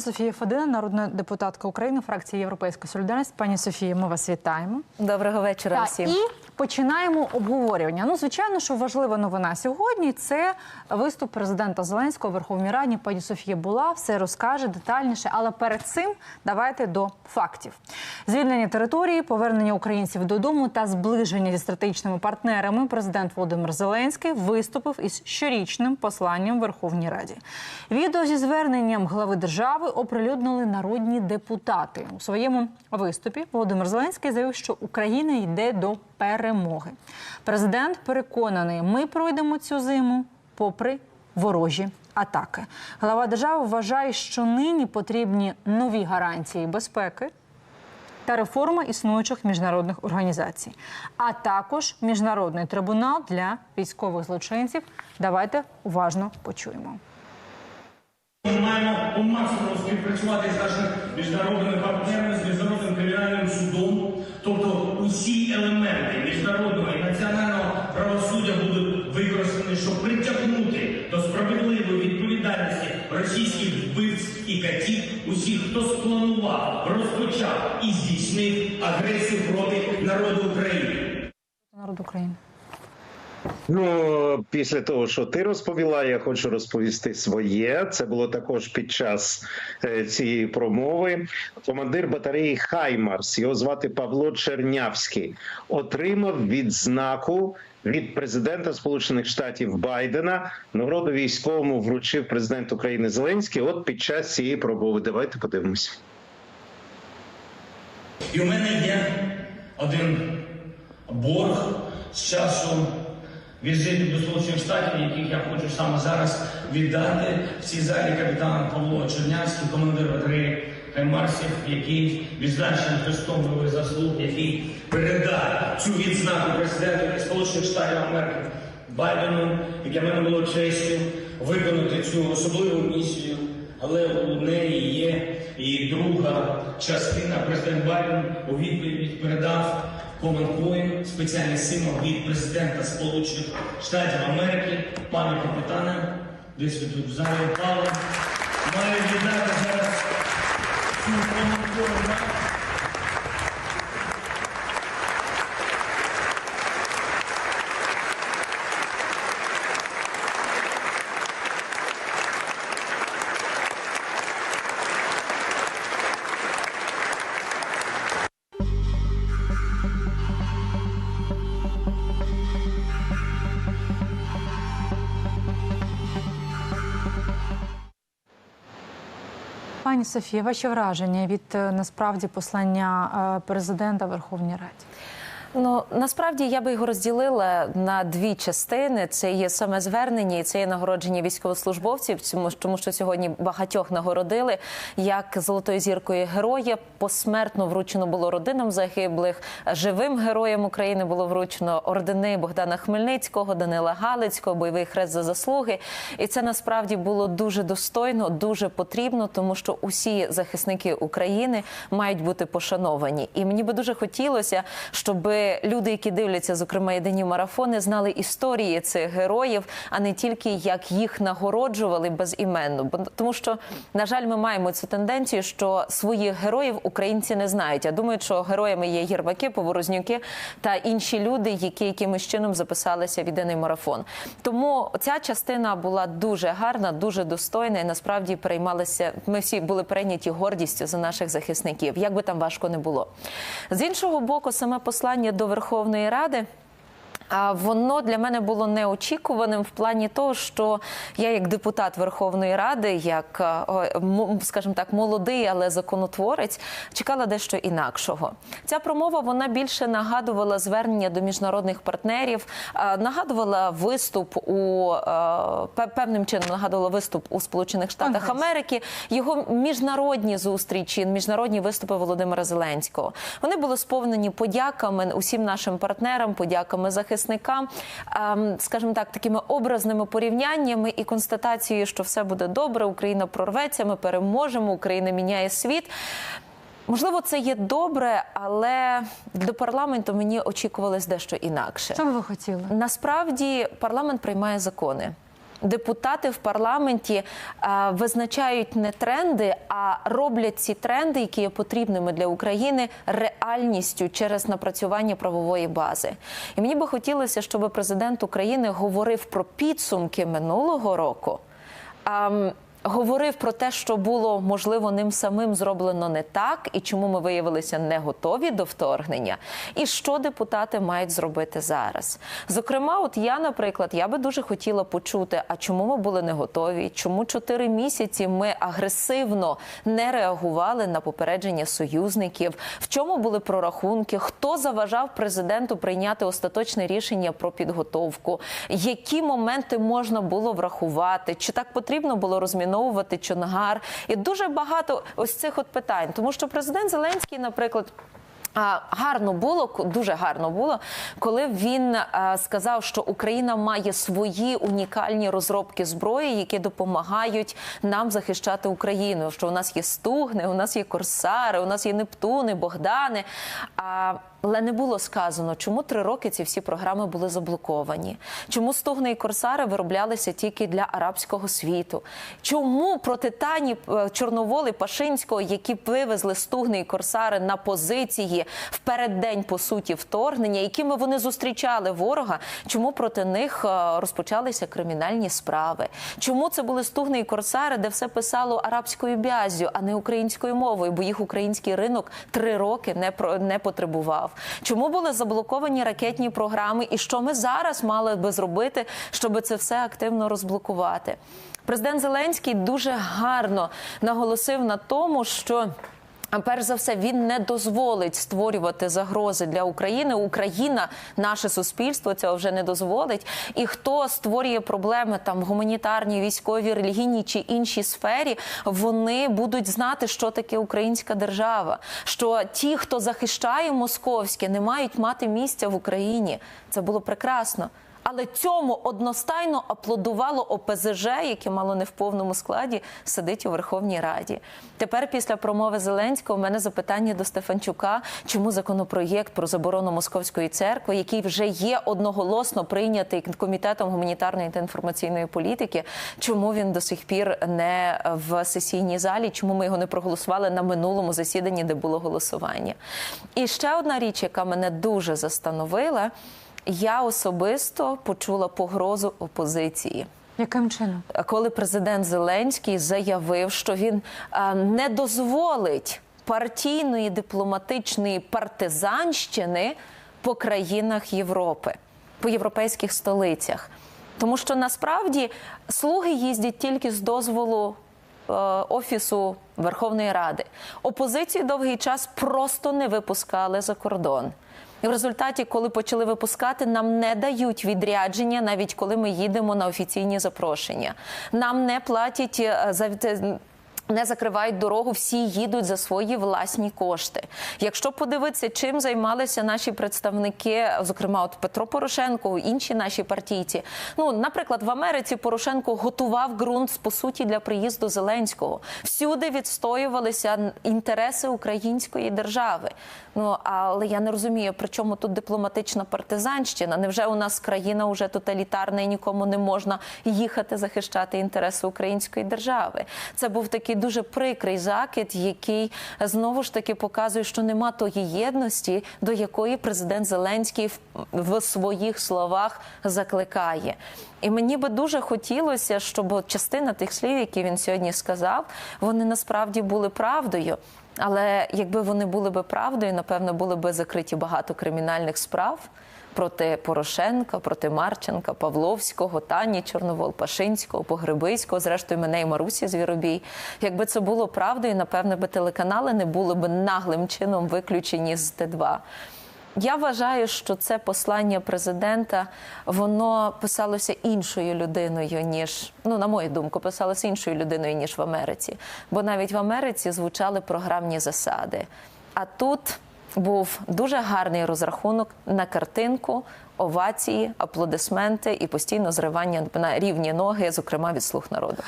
це Софія Фадина, народна депутатка України, фракції Європейська Солідарність. Пані Софія, ми вас вітаємо. Доброго вечора всім. і починаємо обговорювання. Ну, звичайно, що важлива новина сьогодні це виступ президента Зеленського у Верховній Раді. Пані Софія була, все розкаже детальніше. Але перед цим давайте до фактів: звільнення території, повернення українців додому та зближення зі стратегічними партнерами. Президент Володимир Зеленський виступив із щорічним посланням в Верховній Раді. Відео зі зверненням глави держави оприлюднили народні депутати у своєму виступі. Володимир Зеленський заявив, що Україна йде до перемоги. Президент переконаний, ми пройдемо цю зиму попри ворожі атаки. Глава держави вважає, що нині потрібні нові гарантії безпеки та реформа існуючих міжнародних організацій, а також міжнародний трибунал для військових злочинців. Давайте уважно почуємо. Ми маємо у максимум співпрацювати з нашими міжнародними партнерами, з міжнародним кримінальним судом. Тобто усі елементи міжнародного і національного правосуддя будуть використані, щоб притягнути до справедливої відповідальності російських вбивць і катів, усіх, хто спланував, розпочав і здійснив агресію проти народу України. Народ України. Ну, після того, що ти розповіла, я хочу розповісти своє. Це було також під час е, цієї промови. Командир батареї Хаймарс, його звати Павло Чернявський, отримав відзнаку від президента Сполучених Штатів Байдена. Нагороду військовому вручив президент України Зеленський. От під час цієї промови. Давайте подивимося. І у мене є один борг з часу візитів до Сполучених Штатів, яких я хочу саме зараз віддати в цій залі капітан Павло Чернявський, командир батареї Хаймарсів, який відзначений Христом бойових заслуг, який передав цю відзнаку президенту Сполучених Штатів Америки Байдену, для мене було честю виконати цю особливу місію. Але у неї є і друга частина. Президент Байден у відповідь передав Coin, спеціальний символ від президента Сполучених Штатів Америки, пане капітане, десь ви тут в залі Павло, маю віддати зараз цю Common Пані Софія, ваші враження від е, насправді послання е, президента Верховній Раді. Ну насправді я би його розділила на дві частини: це є саме звернення, і це є нагородження військовослужбовців. Тому що сьогодні багатьох нагородили як золотою зіркою героя. Посмертно вручено було родинам загиблих. Живим героям України було вручено ордени Богдана Хмельницького, Данила Галицького, бойовий хрест за заслуги. І це насправді було дуже достойно, дуже потрібно, тому що усі захисники України мають бути пошановані. І мені би дуже хотілося, щоб люди, які дивляться, зокрема єдині марафони, знали історії цих героїв, а не тільки як їх нагороджували безіменно. Бо тому, що на жаль, ми маємо цю тенденцію, що своїх героїв українці не знають. А думають, що героями є гірваки, поворознюки та інші люди, які якимось чином записалися в єдиний марафон. Тому ця частина була дуже гарна, дуже достойна і насправді переймалися. Ми всі були прийняті гордістю за наших захисників, як би там важко не було. З іншого боку, саме послання до Верховної Ради. А воно для мене було неочікуваним в плані того, що я, як депутат Верховної Ради, як скажімо так, молодий, але законотворець, чекала дещо інакшого. Ця промова вона більше нагадувала звернення до міжнародних партнерів, нагадувала виступ у певним чином нагадувала виступ у Сполучених Штатах ага. Америки, його міжнародні зустрічі, міжнародні виступи Володимира Зеленського. Вони були сповнені подяками усім нашим партнерам, подяками захисникам захисникам, скажімо так, такими образними порівняннями і констатацією, що все буде добре, Україна прорветься, ми переможемо, Україна міняє світ. Можливо, це є добре, але до парламенту мені очікувалось дещо інакше. Що би ви хотіли? Насправді парламент приймає закони. Депутати в парламенті е, визначають не тренди, а роблять ці тренди, які є потрібними для України, реальністю через напрацювання правової бази. І мені би хотілося, щоб президент України говорив про підсумки минулого року. Говорив про те, що було можливо ним самим зроблено не так, і чому ми виявилися не готові до вторгнення, і що депутати мають зробити зараз. Зокрема, от я, наприклад, я би дуже хотіла почути, а чому ми були не готові? Чому чотири місяці ми агресивно не реагували на попередження союзників? В чому були прорахунки? Хто заважав президенту прийняти остаточне рішення про підготовку? Які моменти можна було врахувати? Чи так потрібно було розміновувати Чонгар? І дуже багато ось цих от питань, тому що президент Зеленський, наприклад. Гарно було, дуже гарно було, коли він сказав, що Україна має свої унікальні розробки зброї, які допомагають нам захищати Україну. Що у нас є стугни, у нас є корсари, у нас є Нептуни, Богдани. А, але не було сказано, чому три роки ці всі програми були заблоковані. Чому стугни і корсари вироблялися тільки для арабського світу? Чому проти Тані е, Чорноволи Пашинського, які вивезли стугни і корсари на позиції в переддень по суті вторгнення, якими вони зустрічали ворога? Чому проти них е, розпочалися кримінальні справи? Чому це були стугни і корсари, де все писало арабською бязю, а не українською мовою? Бо їх український ринок три роки не про не потребував. Чому були заблоковані ракетні програми? І що ми зараз мали би зробити, щоб це все активно розблокувати? Президент Зеленський дуже гарно наголосив на тому, що. А перш за все, він не дозволить створювати загрози для України. Україна, наше суспільство цього вже не дозволить. І хто створює проблеми там в гуманітарній, військовій, релігійній чи іншій сфері, вони будуть знати, що таке українська держава. Що ті, хто захищає московське, не мають мати місця в Україні. Це було прекрасно. Але цьому одностайно аплодувало ОПЗЖ, яке мало не в повному складі сидить у Верховній Раді. Тепер, після промови Зеленського, у мене запитання до Стефанчука, чому законопроєкт про заборону московської церкви, який вже є одноголосно прийнятий комітетом гуманітарної та інформаційної політики, чому він до сих пір не в сесійній залі? Чому ми його не проголосували на минулому засіданні, де було голосування? І ще одна річ, яка мене дуже застановила. Я особисто почула погрозу опозиції. Яким чином? Коли президент Зеленський заявив, що він а, не дозволить партійної дипломатичної партизанщини по країнах Європи, по європейських столицях. Тому що насправді слуги їздять тільки з дозволу е, офісу Верховної Ради. Опозицію довгий час просто не випускали за кордон. І в результаті, коли почали випускати, нам не дають відрядження, навіть коли ми їдемо на офіційні запрошення. Нам не платять е, за не закривають дорогу, всі їдуть за свої власні кошти. Якщо подивитися, чим займалися наші представники, зокрема, от Петро Порошенко, інші наші партійці. Ну, наприклад, в Америці Порошенко готував ґрунт по суті для приїзду Зеленського. Всюди відстоювалися інтереси української держави. Ну але я не розумію, при чому тут дипломатична партизанщина? Невже у нас країна вже тоталітарна і нікому не можна їхати захищати інтереси української держави? Це був такий дуже прикрий закид, який знову ж таки показує, що нема тої єдності, до якої президент Зеленський в, своїх словах закликає. І мені би дуже хотілося, щоб частина тих слів, які він сьогодні сказав, вони насправді були правдою. Але якби вони були би правдою, напевно, були би закриті багато кримінальних справ проти Порошенка, проти Марченка, Павловського, Тані Чорновол, Пашинського, Погребиського, зрештою мене і Марусі Звіробій. Якби це було правдою, напевно, би телеканали не були б наглим чином виключені з Т2. Я вважаю, що це послання президента воно писалося іншою людиною, ніж ну на мою думку, писалося іншою людиною ніж в Америці. Бо навіть в Америці звучали програмні засади. А тут був дуже гарний розрахунок на картинку, овації, аплодисменти і постійно зривання на рівні ноги, зокрема від слуг народу.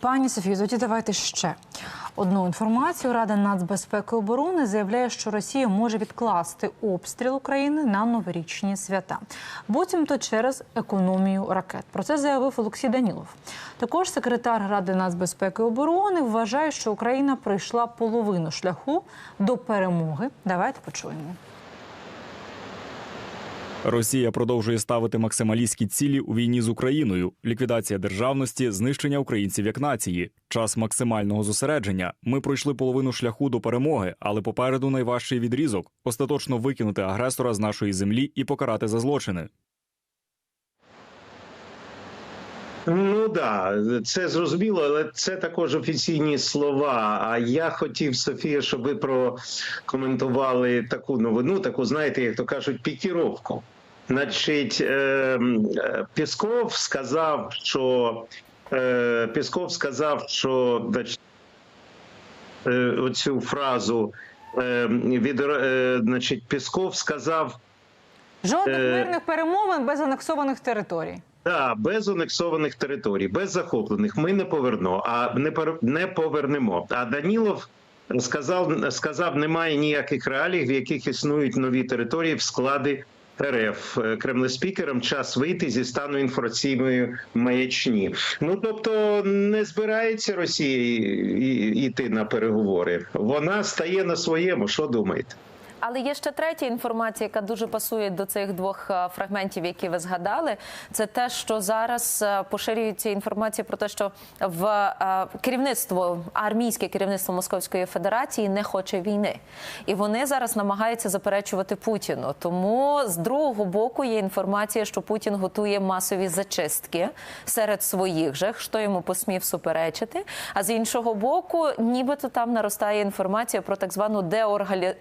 Пані Софію, тоді давайте ще. одну інформацію. Рада нацбезпеки і оборони заявляє, що Росія може відкласти обстріл України на новорічні свята, буцімто через економію ракет. Про це заявив Олексій Данілов. Також секретар Ради нацбезпеки і оборони вважає, що Україна пройшла половину шляху до перемоги. Давайте почуємо. Росія продовжує ставити максималістські цілі у війні з Україною: ліквідація державності, знищення українців як нації, час максимального зосередження. Ми пройшли половину шляху до перемоги, але попереду найважчий відрізок остаточно викинути агресора з нашої землі і покарати за злочини. Ну да, це зрозуміло, але це також офіційні слова. А я хотів, Софія, щоб ви прокоментували таку новину, таку, знаєте, як то кажуть, пікіровку. Значить, е, е, Пісков сказав, що е, Пісков сказав, що е, оцю фразу е, від значить, Пісков сказав. Жодних мирних перемовин без анексованих територій. Так, без анексованих територій, без захоплених ми не повернемо, а не не повернемо. А Данілов сказав, сказав, немає ніяких реалій, в яких існують нові території в складі РФ. Е, Кремлеспікерам час вийти зі стану інформаційної маячні. Ну тобто не збирається Росія йти на переговори. Вона стає на своєму. Що думаєте? Але є ще третя інформація, яка дуже пасує до цих двох е, фрагментів, які ви згадали. Це те, що зараз е, поширюється інформація про те, що в е, керівництво армійське керівництво Московської Федерації не хоче війни, і вони зараз намагаються заперечувати Путіну. Тому з другого боку є інформація, що Путін готує масові зачистки серед своїх же, хто йому посмів суперечити. А з іншого боку, нібито там наростає інформація про так звану деоргалі...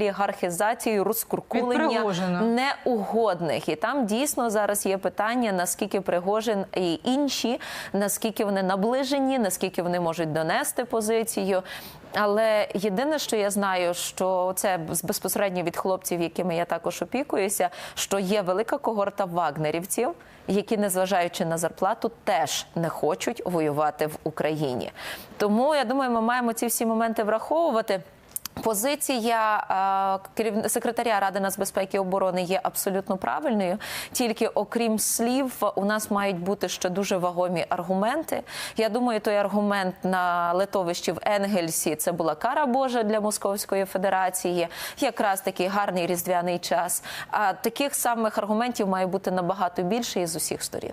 деолігархізацію, розкуркулення неугодних. І там дійсно зараз є питання, наскільки Пригожин і інші, наскільки вони наближені, наскільки вони можуть донести позицію. Але єдине, що я знаю, що це безпосередньо від хлопців, якими я також опікуюся, що є велика когорта вагнерівців, які, незважаючи на зарплату, теж не хочуть воювати в Україні. Тому я думаю, ми маємо ці всі моменти враховувати. Позиція е, секретаря Ради нацбезпеки і оборони є абсолютно правильною. Тільки окрім слів, у нас мають бути ще дуже вагомі аргументи. Я думаю, той аргумент на литовищі в Енгельсі це була кара Божа для Московської Федерації. Якраз такий гарний різдвяний час. А таких самих аргументів має бути набагато більше і з усіх сторін.